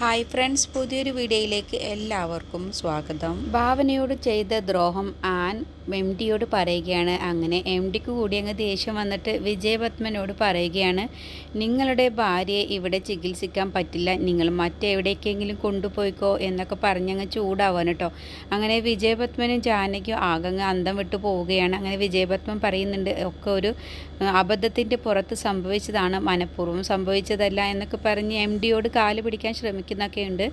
Hi friends പുതിയൊരു വീഡിയോയിലേക്ക് എല്ലാവർക്കും സ്വാഗതം. ഭാവനയോട് ചെയ്ത ദ്രോഹം ആൻ എം ഡിയോട് പറയുകയാണ്. അങ്ങനെ എം ഡിക്ക് കൂടി അങ്ങ് ദേഷ്യം വന്നിട്ട് വിജയപത്മനോട് പറയുകയാണ് നിങ്ങളുടെ ഭാര്യയെ ഇവിടെ ചികിത്സിക്കാൻ പറ്റില്ല. നിങ്ങൾ മറ്റെവിടേക്കെങ്കിലും കൊണ്ടുപോയിക്കോ എന്നൊക്കെ പറഞ്ഞങ്ങ് ചൂടാവാൻ കേട്ടോ. അങ്ങനെ വിജയപത്മനും ജാനകിയും ആകങ്ങ് അന്തം വിട്ടു പോവുകയാണ്. അങ്ങനെ വിജയപത്മൻ പറയുന്നുണ്ട് ഒക്കെ ഒരു അബദ്ധത്തിന്റെ പുറത്ത് സംഭവിച്ചതാണ്. മനഃപൂർവം സംഭവിച്ചതല്ല എന്നൊക്കെ പറഞ്ഞ് എം ഡിയോട് കാൽ പിടിക്കാൻ ശ്രമിക്കുന്നൊക്കെ ഉണ്ട്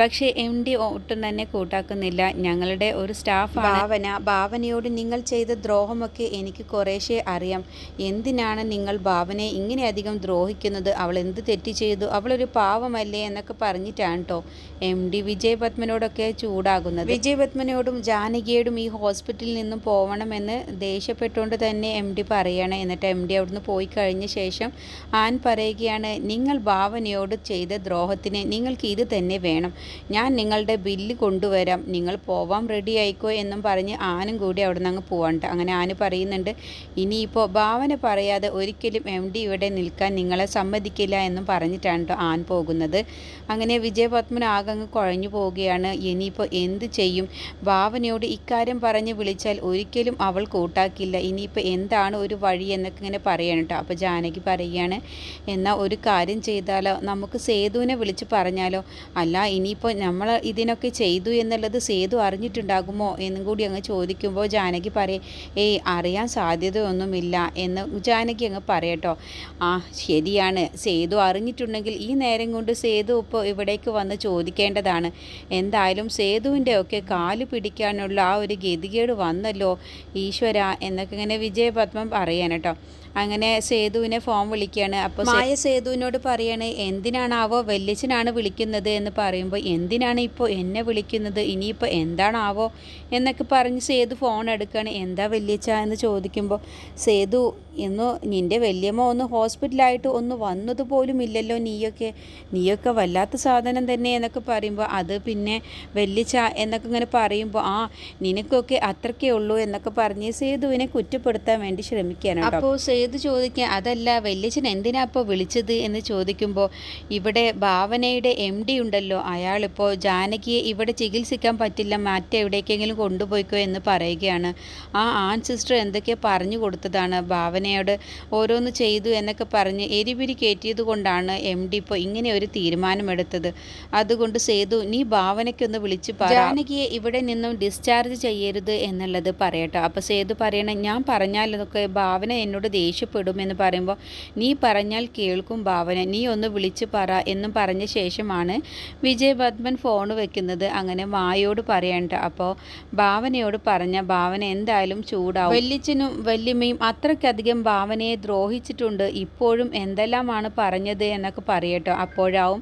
പക്ഷേ എം ഡി ഒട്ടും തന്നെ കൂട്ടാക്കുന്നില്ല. ഞങ്ങളുടെ ഒരു സ്റ്റാഫ് ഭാവന ഭാവനയോട് നിങ്ങൾ ചെയ്ത ദ്രോഹമൊക്കെ എനിക്ക് കുറേശ്ശെ അറിയാം. എന്തിനാണ് നിങ്ങൾ ഭാവനയെ ഇങ്ങനെയധികം ദ്രോഹിക്കുന്നത്? അവൾ എന്ത് തെറ്റ് ചെയ്തു? അവളൊരു പാവമല്ലേ എന്നൊക്കെ പറഞ്ഞിട്ടാണ് കേട്ടോ എം ഡി വിജയ് പത്മനോടൊക്കെ ചൂടാകുന്നത്. വിജയ് പത്മനോടും ജാനകിയോടും ഈ ഹോസ്പിറ്റലിൽ നിന്നും പോകണമെന്ന് ദേഷ്യപ്പെട്ടുകൊണ്ട് തന്നെ എം ഡി പറയണം. എന്നിട്ട് എം ഡി അവിടുന്ന് പോയി കഴിഞ്ഞ ശേഷം ആൻ പറയുകയാണ് നിങ്ങൾ ഭാവനയോട് ചെയ്ത ദ്രോഹത്തിന് നിങ്ങൾക്ക് ഇത് തന്നെ വേണം. ഞാൻ നിങ്ങളുടെ ബില്ല് കൊണ്ടുവരാം. നിങ്ങൾ പോവാൻ റെഡി ആയിക്കോ എന്നും പറഞ്ഞ് ആനും കൂടി അവിടെ നിന്ന് അങ്ങ് പോവാണ്ട് അങ്ങനെ ആന് പറയുന്നുണ്ട് ഇനിയിപ്പോൾ ഭാവന പറയാതെ ഒരിക്കലും എം ഡി ഇവിടെ നിൽക്കാൻ നിങ്ങളെ സമ്മതിക്കില്ല എന്നും പറഞ്ഞിട്ടാണ് ആൻ പോകുന്നത്. അങ്ങനെ വിജയപത്മൻ ആകെ അങ്ങ് കുഴഞ്ഞു പോവുകയാണ്. ഇനിയിപ്പോൾ എന്ത് ചെയ്യും? ഭാവനയോട് ഇക്കാര്യം പറഞ്ഞ് വിളിച്ചാൽ ഒരിക്കലും അവൾ കൂട്ടാക്കില്ല. ഇനിയിപ്പോൾ എന്താണ് ഒരു വഴി എന്നൊക്കെ ഇങ്ങനെ പറയണം കേട്ടോ അപ്പോൾ ജാനകി പറയുകയാണ് എന്നാൽ ഒരു കാര്യം ചെയ്താലോ? നമുക്ക് സേതുവിനെ വിളിച്ച് പറഞ്ഞാലോ? അല്ല ഇനിയിപ്പോൾ നമ്മൾ ഇതിനൊക്കെ ചെയ്തു എന്നുള്ളത് സേതു അറിഞ്ഞിട്ടുണ്ടാകുമോ? എന്നും കൂടി അങ്ങ് ചോദിക്കുമ്പോൾ ജാനകി പറയും ഏയ് അറിയാൻ സാധ്യതയൊന്നുമില്ല. എന്ന് ജാനകി അങ്ങ് പറയട്ടോ ആ ശരിയാണ്. സേതു അറിഞ്ഞിട്ടുണ്ടെങ്കിൽ ഈ നേരം കൊണ്ട് സേതു ഇപ്പോൾ ഇവിടേക്ക് വന്ന് ചോദിക്കേണ്ടതാണ് എന്തായാലും സേതുവിന്റെ ഒക്കെ കാൽ പിടിക്കാനുള്ള ആ ഒരു ഗതികേട് വന്നല്ലോ ഈശ്വര എന്നൊക്കെ ഇങ്ങനെ വിജയപത്മം പറയാൻ കേട്ടോ. അങ്ങനെ സേതുവിനെ ഫോൺ വിളിക്കുകയാണ്. അപ്പോൾ മായ സേതുവിനോട് പറയാണ് എന്തിനാണ് എന്തിനാണാവോ വല്യച്ഛനാണ് വിളിക്കുന്നത്? എന്ന് പറയുമ്പോൾ എന്തിനാണ് ഇപ്പോൾ എന്നെ വിളിക്കുന്നത്? ഇനിയിപ്പോൾ എന്താണാവോ? എന്നൊക്കെ പറഞ്ഞ് സേതു ഫോൺ എടുക്കുകയാണ്. എന്താ വല്യച്ഛ എന്ന് ചോദിക്കുമ്പോൾ സേതു ഇന്ന് നിന്റെ വല്യമ്മ ഒന്ന് ഹോസ്പിറ്റലായിട്ട് ഒന്ന് വന്നതുപോലും ഇല്ലല്ലോ നീയൊക്കെ. നീയൊക്കെ വല്ലാത്ത സാധനം തന്നെ എന്നൊക്കെ പറയുമ്പോൾ അത് പിന്നെ വല്യച്ച എന്നൊക്കെ ഇങ്ങനെ പറയുമ്പോൾ ആ നിനക്കൊക്കെ അത്രക്കേ ഉള്ളൂ എന്നൊക്കെ പറഞ്ഞ് സേതുവിനെ കുറ്റപ്പെടുത്താൻ വേണ്ടി ശ്രമിക്കാനാണ് അപ്പോൾ സേതു ചോദിക്കുക അതല്ല വല്യച്ഛൻ എന്തിനാ ഇപ്പോൾ വിളിച്ചത് എന്ന് ചോദിക്കുമ്പോൾ ഇവിടെ ഭാവനയുടെ എം ഡി ഉണ്ടല്ലോ അയാളിപ്പോൾ ജാനകിയെ ഇവിടെ ചികിത്സിക്കാൻ പറ്റില്ല മറ്റെവിടേക്കെങ്കിലും കൊണ്ടുപോയിക്കോ എന്ന് പറയുകയാണ്. ആ ആൺ സിസ്റ്റർ എന്തൊക്കെയോ പറഞ്ഞു കൊടുത്തതാണ് ഭാവനയോട് ഓരോന്ന് ചെയ്തു എന്നൊക്കെ പറഞ്ഞ് എരിപിരി കയറ്റിയത് കൊണ്ടാണ് എം ഡി ഇപ്പോൾ ഇങ്ങനെ ഒരു തീരുമാനമെടുത്തത്. അതുകൊണ്ട് സേതു നീ ഭാവനയ്ക്കൊന്ന് വിളിച്ച് ജാനകിയെ ഇവിടെ നിന്നും ഡിസ്ചാർജ് ചെയ്യരുത് എന്നുള്ളത് പറയട്ടോ. അപ്പോൾ സേതു പറയണേ ഞാൻ പറഞ്ഞാലൊക്കെ ഭാവന എന്നോട് ദേഷ്യപ്പെടും എന്ന് പറയുമ്പോൾ നീ പറഞ്ഞാൽ കേൾക്കും ഭാവന നീ ഒന്ന് വിളിച്ച് പറ എന്നും പറഞ്ഞ ശേഷമാണ് വിജയപത്മൻ ഫോൺ വെക്കുന്നത്. അങ്ങനെ വായോട് പറയണ്ട. അപ്പോൾ ഭാവനയോട് പറഞ്ഞ ഭാവന എന്തായാലും ചൂടാവും. വല്യച്ഛനും വല്യമ്മയും അത്രയ്ക്കധികം ഭാവനയെ ദ്രോഹിച്ചിട്ടുണ്ട്. ഇപ്പോഴും എന്തെല്ലാമാണ് പറഞ്ഞത് എന്നൊക്കെ പറയട്ടോ. അപ്പോഴാവും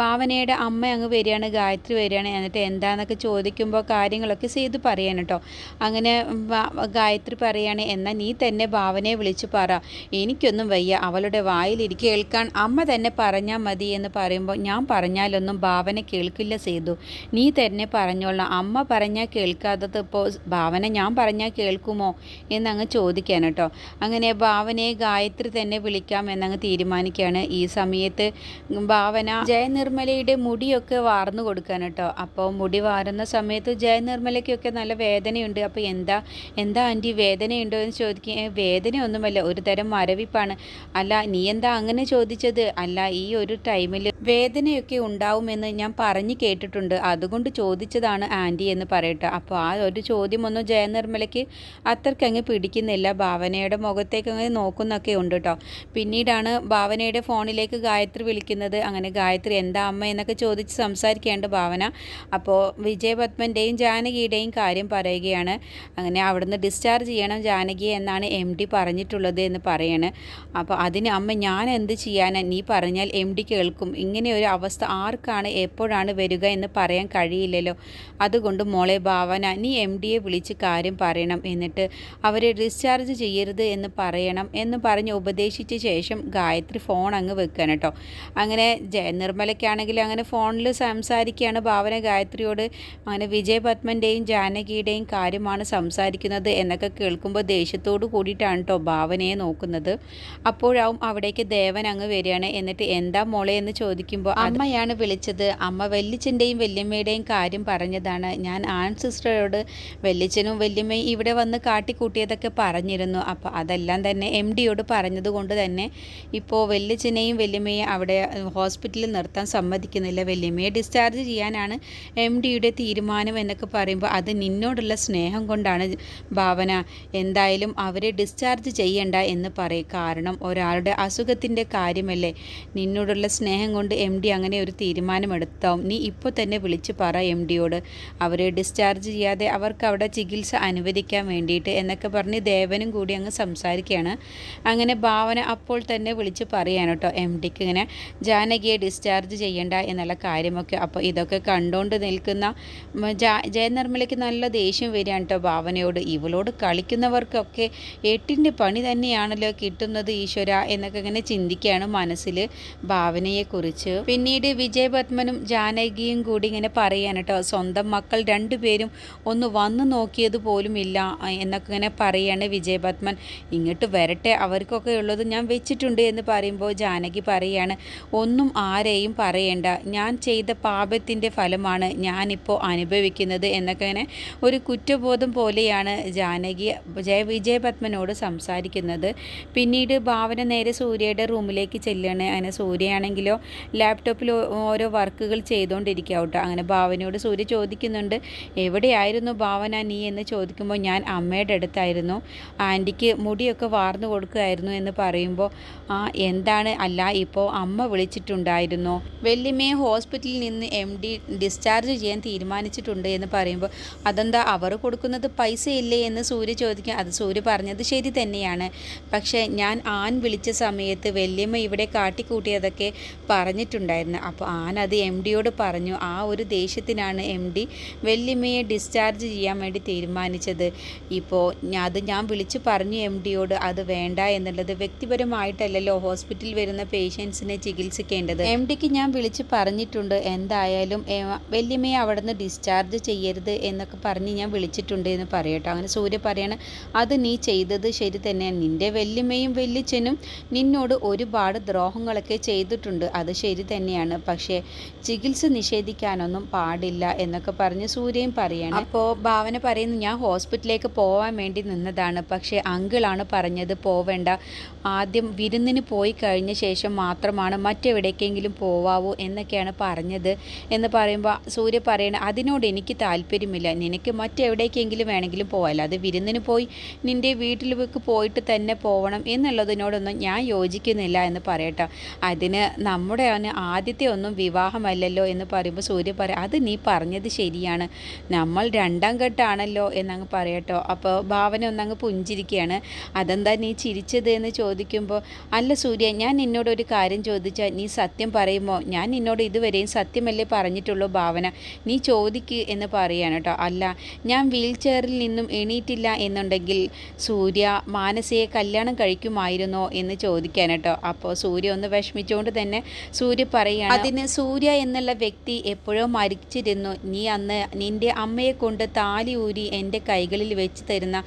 ഭാവനയുടെ അമ്മ അങ്ങ് വരികയാണ് ഗായത്രി വരികയാണ്. എന്നിട്ട് എന്താണെന്നൊക്കെ ചോദിക്കുമ്പോൾ കാര്യങ്ങളൊക്കെ ചെയ്ത് പറയാൻ കേട്ടോ. അങ്ങനെ ഗായത്രി പറയുകയാണ് എന്നാൽ നീ തന്നെ ഭാവനയെ വിളിച്ച് പറ. എനിക്കൊന്നും വയ്യ. അവളുടെ വായിലിരിക്കും കേൾക്കാൻ അമ്മ തന്നെ പറഞ്ഞാൽ മതി എന്ന് പറയുമ്പോൾ ഞാൻ പറഞ്ഞാലൊന്നും ഭാവന കേൾക്കില്ല സേതു. നീ തന്നെ പറഞ്ഞോളാം. അമ്മ പറഞ്ഞാൽ കേൾക്കാത്തത് ഇപ്പോൾ ഭാവന ഞാൻ പറഞ്ഞാൽ കേൾക്കുമോ എന്നങ്ങ് ചോദിക്കാൻ കേട്ടോ. അങ്ങനെ ഭാവനയെ ഗായത്രി തന്നെ വിളിക്കാം എന്നങ്ങ് തീരുമാനിക്കുകയാണ് ഈ സമയത്ത് ഭാവന ജയനിർമ്മലയുടെ മുടിയൊക്കെ വാർന്നു കൊടുക്കാൻ കേട്ടോ. അപ്പോൾ മുടി വാരുന്ന സമയത്ത് ജയനിർമ്മലയ്ക്കൊക്കെ നല്ല വേദനയുണ്ട്. അപ്പോൾ എന്താ എന്താ ആന്റി വേദനയുണ്ടോ എന്ന് ചോദിക്കുക "ഏ, വേദനയൊന്നുമല്ല. ഒരു തരം മരവിപ്പാണ്. അല്ല നീ എന്താ അങ്ങനെ ചോദിച്ചത്? അല്ല ഈ ഒരു ടൈമിൽ വേദനയൊക്കെ ഉണ്ടാവുമെന്ന് ഞാൻ പറഞ്ഞു കേട്ടിട്ടുണ്ട്. അതുകൊണ്ട് ചോദിച്ചതാണ് ആന്റി എന്ന് പറയട്ടെ. അപ്പോൾ ആ ഒരു ചോദ്യമൊന്നും ജയനിർമ്മലയ്ക്ക് അത്രക്കങ്ങ് പിടിക്കുന്നില്ല. ഭാവനയുടെ മുഖത്തേക്ക് അങ്ങ് നോക്കുന്നൊക്കെ ഉണ്ട് കേട്ടോ പിന്നീടാണ് ഭാവനയുടെ ഫോണിലേക്ക് ഗായത്രി വിളിക്കുന്നത്. അങ്ങനെ ഗായത്രി എന്താ അമ്മ? എന്നൊക്കെ ചോദിച്ച് സംസാരിക്കേണ്ട ഭാവന. അപ്പോൾ വിജയപത്മന്റെയും ജാനകിയുടെയും കാര്യം പറയുകയാണ്. അങ്ങനെ അവിടുന്ന് ഡിസ്ചാർജ് ചെയ്യണം ജാനകി എന്നാണ് എം ഡി പറഞ്ഞിട്ടുള്ളത്. എന്ന് പറയാണ്. അപ്പോൾ അതിന് അമ്മ ഞാൻ എന്ത് ചെയ്യാനാണ് നീ പറഞ്ഞാൽ എം ഡി കേൾക്കും. ഇങ്ങനെ ഒരു അവസ്ഥ ആർക്കാണ്? എപ്പോഴാണ് വരിക എന്ന് പറയാൻ കഴിയില്ലല്ലോ. അതുകൊണ്ട് മോളെ ഭാവന നീ എം ഡിയെ വിളിച്ച് കാര്യം പറയണം. എന്നിട്ട് അവരെ ഡിസ്ചാർജ് ചെയ്യരുത് എന്ന് പറയണം. എന്ന് പറഞ്ഞ് ഉപദേശിച്ച ശേഷം ഗായത്രി ഫോൺ അങ്ങ് വെക്കാൻ കേട്ടോ. അങ്ങനെ നിർമ്മലയ്ക്കാണെങ്കിൽ അങ്ങനെ ഫോണിൽ സംസാരിക്കുകയാണ് ഭാവന ഗായത്രിയോട്. അങ്ങനെ വിജയ് പത്മന്റെയും ജാനകിയുടെയും കാര്യമാണ് സംസാരിക്കുന്നത് എന്നൊക്കെ കേൾക്കുമ്പോൾ ദേഷ്യത്തോട് കൂടിയിട്ടാണ് കേട്ടോ ഭാവനയെ നോക്കുന്നത്. അപ്പോഴാവും അവിടേക്ക് ദേവൻ അങ്ങ് വരികയാണ്. എന്നിട്ട് എന്താ മോളെ എന്ന് ചോദിക്കുമ്പോൾ അമ്മയാണ് വിളിച്ചത്. അമ്മ വല്യച്ഛന്റെയും വല്യമ്മയുടെയും കാര്യം പറഞ്ഞതാണ്. ഞാൻ ആൺ സിസ്റ്ററോട് വല്യച്ഛനും വല്യമ്മയും ഇവിടെ വന്ന് കാട്ടിക്കൂട്ടിയതൊക്കെ പറഞ്ഞിരുന്നു. അപ്പോൾ അതെല്ലാം തന്നെ എം ഡിയോട് പറഞ്ഞതുകൊണ്ട് തന്നെ ഇപ്പോൾ വല്യച്ഛനെയും വല്യമ്മയും അവിടെ ഹോസ്പിറ്റലിൽ നിർത്താൻ സമ്മതിക്കുന്നില്ല. വല്യമ്മയെ ഡിസ്ചാർജ് ചെയ്യാനാണ് എം ഡിയുടെ തീരുമാനം എന്നൊക്കെ പറയുമ്പോൾ അത് നിന്നോടുള്ള സ്നേഹം കൊണ്ടാണ് ഭാവന. എന്തായാലും അവരെ ഡിസ്ചാർജ് ചെയ്യണ്ട. എന്ന് പറയും. കാരണം ഒരാളുടെ അസുഖത്തിന്റെ കാര്യമല്ലേ? നിന്നോടുള്ള സ്നേഹം കൊണ്ട് എം ഡി അങ്ങനെ ഒരു തീരുമാനമെടുത്താവും. നീ ഇപ്പോൾ തന്നെ വിളിച്ച് പറ എം ഡിയോട് അവരെ ഡിസ്ചാർജ് ചെയ്യാതെ അവർക്ക് അവിടെ ചികിത്സ അനുവദിക്കാൻ വേണ്ടിയിട്ട് എന്നൊക്കെ പറഞ്ഞ് ദേവനും കൂടി അങ്ങ് സംസാരിക്കുകയാണ്. അങ്ങനെ ഭാവന അപ്പോൾ തന്നെ വിളിച്ച് പറയാൻ കേട്ടോ എം ഡിക്ക് ഇങ്ങനെ ജാനകിയെ ഡിസ്ചാർജ് ചെയ്യണ്ട എന്നുള്ള കാര്യമൊക്കെ. അപ്പോൾ ഇതൊക്കെ കണ്ടുകൊണ്ട് നിൽക്കുന്ന ജയനിർമ്മലയ്ക്ക് നല്ല ദേഷ്യം വരികയാണ് കേട്ടോ ഭാവനയോട്. ഇവളോട് കളിക്കുന്നവർക്കൊക്കെ എട്ടിന്റെ പണി തന്നെയാണല്ലോ കിട്ടുന്നത് ഈശ്വര എന്നൊക്കെ ഇങ്ങനെ ചിന്തിക്കുകയാണ് മനസ്സിൽ ഭാവനയെക്കുറിച്ച്. പിന്നീട് വിജയപത്മനും ജാനകിയും കൂടി ഇങ്ങനെ പറയാണ് കേട്ടോ സ്വന്തം മക്കൾ രണ്ടുപേരും ഒന്ന് വന്നു നോക്കിയത് പോലും ഇല്ല എന്നൊക്കെ ഇങ്ങനെ പറയാണ് വിജയപത്മൻ. ഇങ്ങോട്ട് വരട്ടെ അവർക്കൊക്കെ ഉള്ളത് ഞാൻ വെച്ചിട്ടുണ്ട് എന്ന് പറയുമ്പോൾ ജാനകി പറയാണ് ഒന്നും ആരെയും പറയേണ്ട ഞാൻ ചെയ്ത പാപത്തിന്റെ ഫലമാണ് ഞാനിപ്പോൾ അനുഭവിക്കുന്നത് എന്നൊക്കെ ഇങ്ങനെ ഒരു കുറ്റബോധം പോലെയാണ് ജാനകി ജയ വിജയപത്മനോട് സംസാരിക്കുന്നത്. പിന്നീട് ഭാവന നേരെ സൂര്യയുടെ റൂമിലേക്ക് ചെല്ലുകയാണ്. അങ്ങനെ സൂര്യയാണെങ്കിലോ ലാപ്ടോപ്പിൽ ഓരോ വർക്കുകൾ ചെയ്തുകൊണ്ടിരിക്കുക കേട്ടോ. അങ്ങനെ ഭാവനയോട് സൂര്യ ചോദിക്കുന്നുണ്ട് എവിടെയായിരുന്നു ഭാവന നീ? എന്ന് ചോദിക്കുമ്പോൾ ഞാൻ അമ്മയുടെ അടുത്തായിരുന്നു. ആന്റിക്ക് മുടിയൊക്കെ വാർന്നു കൊടുക്കുമായിരുന്നു എന്ന് പറയുമ്പോൾ ആ എന്താണ്? അല്ല ഇപ്പോൾ അമ്മ വിളിച്ചിട്ടുണ്ടായിരുന്നു. വെല്ലിമേ ഹോസ്പിറ്റലിൽ നിന്ന് എം ഡി ഡിസ്ചാർജ് ചെയ്യാൻ തീരുമാനിച്ചിട്ടുണ്ട് എന്ന് പറയുമ്പോൾ അതെന്താ? അവർ കൊടുക്കുന്നത് പൈസ ഇല്ലേ എന്ന് സൂര്യ ചോദിക്കുക. അത് സൂര്യ പറഞ്ഞത് ശരി തന്നെയാണ്. പക്ഷേ ഞാൻ ആൻ വിളിച്ച സമയത്ത് വല്യമ്മ ഇവിടെ കാട്ടിക്കൂട്ടിയതൊക്കെ പറഞ്ഞിട്ടുണ്ടായിരുന്നു. അപ്പോൾ ആൻ അത് എം ഡിയോട് പറഞ്ഞു ആ ഒരു ദേഷ്യത്തിനാണ് എം ഡി വല്യമ്മയെ ഡിസ്ചാർജ് ചെയ്യാൻ വേണ്ടി തീരുമാനിച്ചത്. ഇപ്പോൾ അത് ഞാൻ വിളിച്ചു പറഞ്ഞു എം ഡിയോട് അത് വേണ്ട എന്നുള്ളത് വ്യക്തിപരമായിട്ടല്ലല്ലോ ഹോസ്പിറ്റലിൽ വരുന്ന പേഷ്യൻസിനെ ചികിത്സിക്കേണ്ടത്. എം ഡിക്ക് ഞാൻ വിളിച്ച് പറഞ്ഞിട്ടുണ്ട് എന്തായാലും വല്യമ്മയെ അവിടെ നിന്ന് ഡിസ്ചാർജ് ചെയ്യരുത് എന്നൊക്കെ പറഞ്ഞ് ഞാൻ വിളിച്ചിട്ടുണ്ട് എന്ന് പറയട്ടോ. അങ്ങനെ സൂര്യ പറയണ അത് നീ ചെയ്തത് ശരി തന്നെയാണ് നിന്റെ വല്യമ്മയും വല്യച്ഛനും നിന്നോട് ഒരുപാട് ദ്രോഹങ്ങളൊക്കെ ചെയ്തിട്ടുണ്ട്. അത് ശരി തന്നെയാണ്. പക്ഷേ ചികിത്സ നിഷേധിക്കാനൊന്നും പാടില്ല എന്നൊക്കെ പറഞ്ഞ് സൂര്യയും പറയണം. അപ്പോൾ ഭാവന പറയുന്നു ഞാൻ ഹോസ്പിറ്റലിലേക്ക് പോകാൻ വേണ്ടി നിന്നതാണ്. പക്ഷേ അങ്കിളാണ് പറഞ്ഞത് പോവേണ്ട. ആദ്യം വിരുന്നിന് പോയി കഴിഞ്ഞ ശേഷം മാത്രമാണ് മറ്റെവിടേക്കെങ്കിലും പോവാവൂ എന്നൊക്കെയാണ് പറഞ്ഞത്. എന്ന് പറയുമ്പോൾ സൂര്യ പറയണ അതിനോട് എനിക്ക് താല്പര്യമില്ല. നിനക്ക് മറ്റെവിടേക്കെങ്കിലും വേണമെങ്കിലും പോകാമല്ലോ അത് വിരുന്നിന് പോയി നിന്റെ വീട്ടിലേക്ക് പോയിട്ട് തന്നെ പോകണം എന്നുള്ളതിനോടൊന്നും ഞാൻ യോജിക്കുന്നില്ല എന്ന് പറയട്ടോ. അതിന് നമ്മുടെ ആദ്യത്തെ ഒന്നും വിവാഹമല്ലല്ലോ എന്ന് പറയുമ്പോൾ സൂര്യ പറയാം അത് നീ പറഞ്ഞത് ശരിയാണ്. നമ്മൾ രണ്ടാം ഘട്ടമാണല്ലോ എന്നങ്ങ് പറയട്ടോ. അപ്പോൾ ഭാവന ഒന്നങ്ങ് പുഞ്ചിരിക്കുകയാണ്. അതെന്താ നീ ചിരിച്ചത്? എന്ന് ചോദിക്കുമ്പോൾ അല്ല സൂര്യ ഞാൻ നിന്നോടൊരു കാര്യം ചോദിച്ചാൽ നീ സത്യം പറയുമോ? ഞാൻ നിന്നോട് ഇതുവരെയും സത്യമല്ലേ പറഞ്ഞിട്ടുള്ളൂ ഭാവന. നീ ചോദിക്ക് എന്ന് പറയാണ് കേട്ടോ. അല്ല ഞാൻ വീൽ ചെയറിൽ നിന്നും എണീറ്റില്ല എന്നുണ്ടെങ്കിൽ സൂര്യ മാനസയെ കല്യാണം കഴിക്കുമായിരുന്നോ എന്ന് ചോദിക്കാൻ കേട്ടോ അപ്പോൾ സൂര്യ ഒന്ന് വിഷമിച്ചുകൊണ്ട് തന്നെ സൂര്യ പറയുകയാണ് അതിന് സൂര്യ എന്നുള്ള വ്യക്തി എപ്പോഴോ മരിച്ചിരുന്നു. നീ അന്ന് നിന്റെ അമ്മയെ കൊണ്ട് താലി ഊരി എന്റെ കൈകളിൽ വെച്ച് തരുന്ന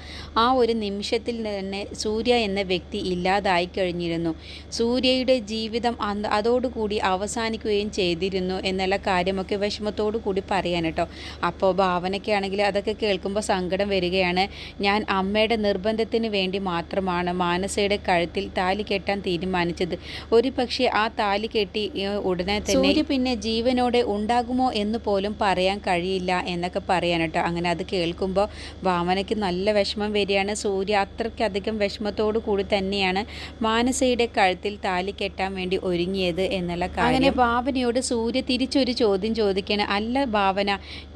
ആ ഒരു നിമിഷത്തിൽ തന്നെ സൂര്യ എന്ന വ്യക്തി ഇല്ലാതായി കഴിഞ്ഞിരുന്നു. സൂര്യയുടെ ജീവിതം അന്ന് അതോടുകൂടി അവസാനിക്കുകയും ചെയ്തിരുന്നു എന്നുള്ള കാര്യമൊക്കെ വിഷമത്തോടു കൂടി പറയാൻ കേട്ടോ അപ്പോൾ ഭാവനയ്ക്കാണെങ്കിൽ അതൊക്കെ കേൾക്കുമ്പോൾ സങ്കടം വരികയാണ്. ഞാൻ അമ്മയുടെ നിർബന്ധത്തിന് വേണ്ടി മാത്രമാണ് മാനസയുടെ കഴുത്തിൽ താലി കെട്ടാൻ തീരുമാനിച്ചത്. ഒരു പക്ഷേ ആ താലി കെട്ടി ഉടനെ തന്നെ പിന്നെ ജീവനോടെ ഉണ്ടാകുമോ എന്ന് പോലും പറയാൻ കഴിയില്ല എന്നൊക്കെ പറയാൻ കേട്ടോ. അങ്ങനെ അത് കേൾക്കുമ്പോൾ വാമനയ്ക്ക് നല്ല വിഷമം വരികയാണ്. സൂര്യ അത്രയ്ക്കധികം വിഷമത്തോടു കൂടി തന്നെയാണ് മാനസയുടെ കഴുത്തിൽ താലി കെട്ടാൻ വേണ്ടി ഒരുങ്ങിയത് എന്നുള്ള കാര്യം. അങ്ങനെ ഭാവനയോട് സൂര്യ തിരിച്ചൊരു ചോദ്യം ചോദിക്കണം അല്ല ഭാവന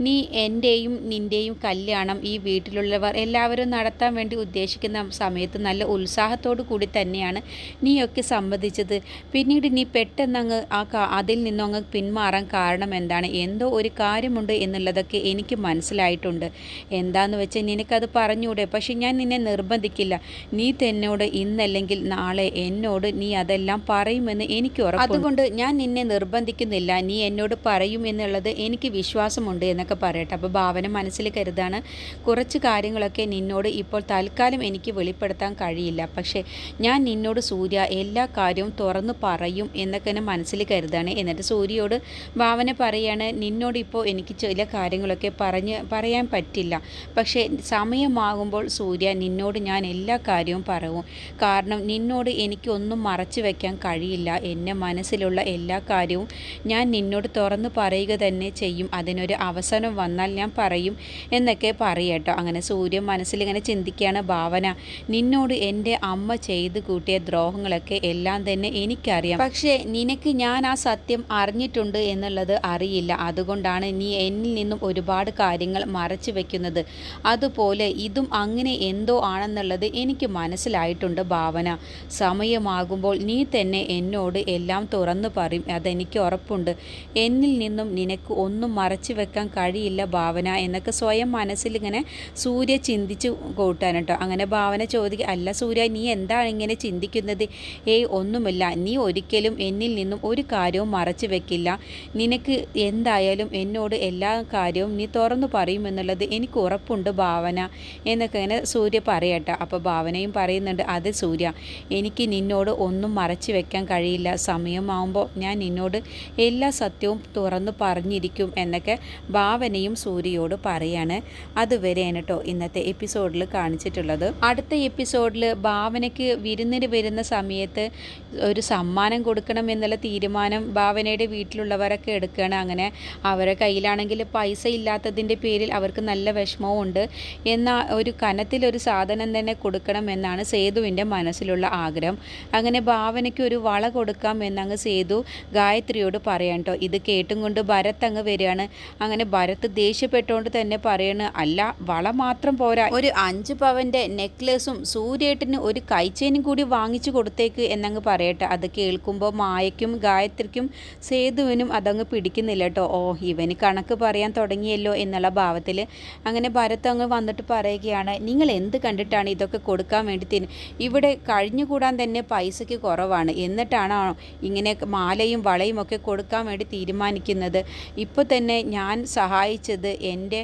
നീ എന്റെയും നിന്റെയും കല്യാണം ഈ വീട്ടിലുള്ളവർ എല്ലാവരും നടത്താൻ വേണ്ടി ഉദ്ദേശിക്കുന്ന സമയത്ത് നല്ല ഉത്സാഹത്തോടു കൂടി തന്നെയാണ് നീയൊക്കെ സംബന്ധിച്ചത് പിന്നീട് നീ പെട്ടെന്നങ്ങ് ആ അതിൽ നിന്നും അങ്ങ് പിന്മാറാൻ കാരണം എന്താണ്? എന്തോ ഒരു കാര്യമുണ്ട് എന്നുള്ളതൊക്കെ എനിക്ക് മനസ്സിലായിട്ടുണ്ട്. എന്താന്ന് വെച്ചാൽ നിനക്കത് പറഞ്ഞൂടെ പക്ഷെ ഞാൻ നിന്നെ നിർബന്ധിക്കില്ല. നീ തന്നോട് ഇന്നല്ലെങ്കിൽ നാളെ എന്നോട് നീ അതെല്ലാം പറയുമെന്ന് എനിക്ക് ഉറപ്പ് അതുകൊണ്ട് ഞാൻ നിന്നെ നിർബന്ധിക്കുന്നില്ല. നീ എന്നോട് പറയും എന്നുള്ളത് എനിക്ക് വിശ്വാസമുണ്ട് എന്നൊക്കെ പറയട്ടെ. അപ്പോൾ ഭാവന മനസ്സിൽ കരുതാണ് കുറച്ച് കാര്യങ്ങളൊക്കെ നിന്നോട് ഇപ്പോൾ തൽക്കാലം എനിക്ക് വെളിപ്പെടുത്താൻ കഴിയും. കഴിയില്ല പക്ഷേ ഞാൻ നിന്നോട് സൂര്യ എല്ലാ കാര്യവും തുറന്നു പറയും എന്നൊക്കെ എന്നെ മനസ്സിൽ കരുതാണ്. എന്നിട്ട് സൂര്യയോട് ഭാവന പറയാണ് നിന്നോട് ഇപ്പോൾ എനിക്ക് ചില കാര്യങ്ങളൊക്കെ പറഞ്ഞ് പറയാൻ പറ്റില്ല. പക്ഷേ സമയമാകുമ്പോൾ സൂര്യ നിന്നോട് ഞാൻ എല്ലാ കാര്യവും പറയും. കാരണം നിന്നോട് എനിക്കൊന്നും മറച്ചു വയ്ക്കാൻ കഴിയില്ല. എന്റെ മനസ്സിലുള്ള എല്ലാ കാര്യവും ഞാൻ നിന്നോട് തുറന്നു പറയുക തന്നെ ചെയ്യും. അതിനൊരു അവസരം വന്നാൽ ഞാൻ പറയും എന്നൊക്കെ പറയട്ടോ. അങ്ങനെ സൂര്യൻ മനസ്സിലിങ്ങനെ ചിന്തിക്കുകയാണ് ഭാവന. നിന്നോട് എന്റെ അമ്മ ചെയ്തു കൂട്ടിയ ദ്രോഹങ്ങളൊക്കെ എല്ലാം തന്നെ എനിക്കറിയാം. പക്ഷേ നിനക്ക് ഞാൻ ആ സത്യം അറിഞ്ഞിട്ടുണ്ട് എന്നുള്ളത് അറിയില്ല. അതുകൊണ്ടാണ് നീ എന്നിൽ നിന്നും ഒരുപാട് കാര്യങ്ങൾ മറച്ചു വെക്കുന്നത്. അതുപോലെ ഇതും അങ്ങനെ എന്തോ ആണെന്നുള്ളത് എനിക്ക് മനസ്സിലായിട്ടുണ്ട് ഭാവന. സമയമാകുമ്പോൾ നീ തന്നെ എന്നോട് എല്ലാം തുറന്നു പറയും. അതെനിക്ക് ഉറപ്പുണ്ട്. എന്നിൽ നിന്നും നിനക്ക് ഒന്നും മറച്ചു വെക്കാൻ കഴിയില്ല ഭാവന എന്നൊക്കെ സ്വയം മനസ്സിലിങ്ങനെ സൂര്യ ചിന്തിച്ചു കൂട്ടാൻ കേട്ടോ. അങ്ങനെ ഭാവന ചോദിക്കുക അല്ല സൂര്യ നീ എന്താണ് ഇങ്ങനെ ചിന്തിക്കുന്നത്? ഏയ് ഒന്നുമില്ല. നീ ഒരിക്കലും എന്നിൽ നിന്നും ഒരു കാര്യവും മറച്ചു വെക്കില്ല. നിനക്ക് എന്തായാലും എന്നോട് എല്ലാ കാര്യവും നീ തുറന്നു പറയുമെന്നുള്ളത് എനിക്ക് ഉറപ്പുണ്ട് ഭാവന എന്നൊക്കെ ഇങ്ങനെ സൂര്യ പറയട്ടെ. അപ്പോൾ ഭാവനയും പറയുന്നുണ്ട് അത് സൂര്യ എനിക്ക് നിന്നോട് ഒന്നും മറച്ചു വെക്കാൻ കഴിയില്ല. സമയമാകുമ്പോൾ ഞാൻ നിന്നോട് എല്ലാ സത്യവും തുറന്നു പറഞ്ഞിരിക്കും എന്നൊക്കെ ഭാവനയും സൂര്യയോട് പറയാണ്. അതുവരെയാണ് കേട്ടോ ഇന്നത്തെ എപ്പിസോഡിൽ കാണിച്ചിട്ടുള്ളത്. അടുത്ത എപ്പിസോഡിൽ ഭാവനയ്ക്ക് വിരുന്നിന് വരുന്ന സമയത്ത് ഒരു സമ്മാനം കൊടുക്കണം എന്നുള്ള തീരുമാനം ഭാവനയുടെ വീട്ടിലുള്ളവരൊക്കെ എടുക്കുകയാണ്. അങ്ങനെ അവരുടെ കയ്യിലാണെങ്കിൽ പൈസ ഇല്ലാത്തതിന്റെ പേരിൽ അവർക്ക് നല്ല വിഷമവും ഉണ്ട് എന്നാൽ ഒരു കനത്തിലൊരു സാധനം തന്നെ കൊടുക്കണം എന്നാണ് സേതുവിന്റെ മനസ്സിലുള്ള ആഗ്രഹം. അങ്ങനെ ഭാവനയ്ക്ക് ഒരു വള കൊടുക്കാം എന്നങ്ങ് സേതു ഗായത്രിയോട് പറയാം കേട്ടോ. ഇത് കേട്ടും കൊണ്ട് ഭരത് അങ്ങ് വരികയാണ്. അങ്ങനെ ഭരത് ദേഷ്യപ്പെട്ടുകൊണ്ട് തന്നെ പറയണ് അല്ല വള മാത്രം പോരാ. ഒരു അഞ്ച് പവന്റെ നെക്ലേസും സൂര്യേട്ടന് ഒരു കൈച്ചേനും കൂടി വാങ്ങിച്ചു കൊടുത്തേക്ക് എന്നങ്ങ് പറയട്ടെ. അത് കേൾക്കുമ്പോൾ മായയ്ക്കും ഗായത്രിക്കും സേതുവിനും അതങ്ങ് പിടിക്കുന്നില്ല കേട്ടോ ഓ ഇവന് കണക്ക് പറയാൻ തുടങ്ങിയല്ലോ എന്നുള്ള ഭാവത്തിൽ അങ്ങനെ ഭരത് അങ്ങ് വന്നിട്ട് പറയുകയാണ് നിങ്ങൾ എന്ത് കണ്ടിട്ടാണ് ഇതൊക്കെ കൊടുക്കാൻ വേണ്ടി ഇവിടെ കഴിഞ്ഞുകൂടാൻ തന്നെ പൈസയ്ക്ക് കുറവാണ്. എന്നിട്ടാണോ ഇങ്ങനെ മാലയും വളയും ഒക്കെ കൊടുക്കാൻ വേണ്ടി തീരുമാനിക്കുന്നത്? ഇപ്പോൾ തന്നെ ഞാൻ സഹായിച്ചത് എന്റെ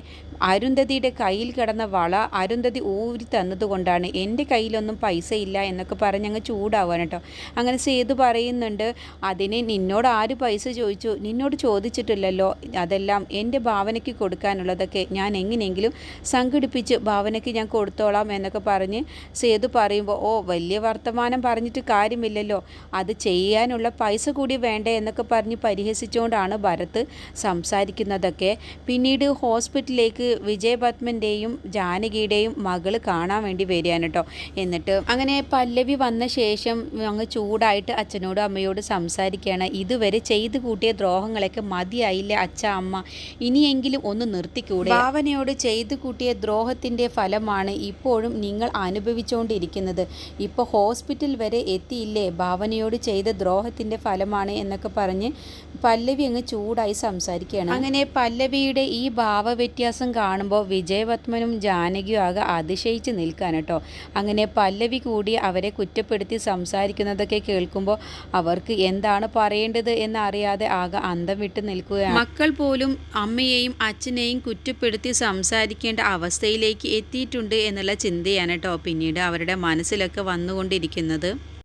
അരുന്ധതിയുടെ കയ്യിൽ കിടന്ന വള അരുന്ധതി ഊരി തന്നതുകൊണ്ടാണ് എന്റെ കയ്യിലൊന്നും പൈസ ഇല്ല എന്നൊക്കെ പറഞ്ഞ് അങ്ങ് ചൂടാവാൻ കേട്ടോ. അങ്ങനെ സേതു പറയുന്നുണ്ട് അതിന് നിന്നോട് ആര് പൈസ ചോദിച്ചു? നിന്നോട് ചോദിച്ചിട്ടില്ലല്ലോ. അതെല്ലാം എന്റെ ഭാവനയ്ക്ക് കൊടുക്കാനുള്ളതൊക്കെ ഞാൻ എങ്ങനെയെങ്കിലും സംഘടിപ്പിച്ച് ഭാവനയ്ക്ക് ഞാൻ കൊടുത്തോളാം എന്നൊക്കെ പറഞ്ഞ് സേതു പറയുമ്പോൾ ഓ വലിയ വർത്തമാനം പറഞ്ഞിട്ട് കാര്യമില്ലല്ലോ. അത് ചെയ്യാനുള്ള പൈസ കൂടി വേണ്ടേ എന്നൊക്കെ പറഞ്ഞ് പരിഹസിച്ചുകൊണ്ടാണ് ഭരത് സംസാരിക്കുന്നതൊക്കെ. പിന്നീട് ഹോസ്പിറ്റലിലേക്ക് വിജയപത്മന്റെയും ജാനകിയുടെയും മകൾ കാണാൻ വേണ്ടി വരികയാണ് കേട്ടോ. എന്നിട്ട് അങ്ങനെ പല്ലവി വന്ന ശേഷം അങ്ങ് ചൂടായിട്ട് അച്ഛനോടും അമ്മയോട് സംസാരിക്കുകയാണ്. ഇതുവരെ ചെയ്തു കൂട്ടിയ ദ്രോഹങ്ങളൊക്കെ മതിയായില്ലേ അച്ഛ അമ്മ. ഇനിയെങ്കിലും ഒന്ന് നിർത്തിക്കൂടെ? ഭാവനയോട് ചെയ്തു കൂട്ടിയ ദ്രോഹത്തിന്റെ ഫലമാണ് ഇപ്പോഴും നിങ്ങൾ അനുഭവിച്ചുകൊണ്ടിരിക്കുന്നത്. ഇപ്പോൾ ഹോസ്പിറ്റൽ വരെ എത്തിയില്ലേ? ഭാവനയോട് ചെയ്ത ദ്രോഹത്തിന്റെ ഫലമാണ് എന്നൊക്കെ പറഞ്ഞ് പല്ലവി അങ്ങ് ചൂടായി സംസാരിക്കുകയാണ്. അങ്ങനെ പല്ലവിയുടെ ഈ ഭാവവ്യത്യാസം കാണുമ്പോൾ വിജയപത്മനും ജാനകിയും ആകെ അതിശയിച്ച് നിൽക്കാൻ കേട്ടോ. അങ്ങനെ പല്ലവി കൂടി അവരെ കുറ്റപ്പെടുത്തി സംസാരിക്കുന്നതൊക്കെ കേൾക്കുമ്പോൾ അവർക്ക് എന്താണ് പറയേണ്ടത് എന്നറിയാതെ ആകെ അന്തം വിട്ട് നിൽക്കുകയാണ്. മക്കൾ പോലും അമ്മയെയും അച്ഛനെയും കുറ്റപ്പെടുത്തി സംസാരിക്കേണ്ട അവസ്ഥയിലേക്ക് എത്തിയിട്ടുണ്ട് എന്നുള്ള ചിന്തയാണ് കേട്ടോ പിന്നീട് അവരുടെ മനസ്സിലൊക്കെ വന്നുകൊണ്ടിരിക്കുന്നത്.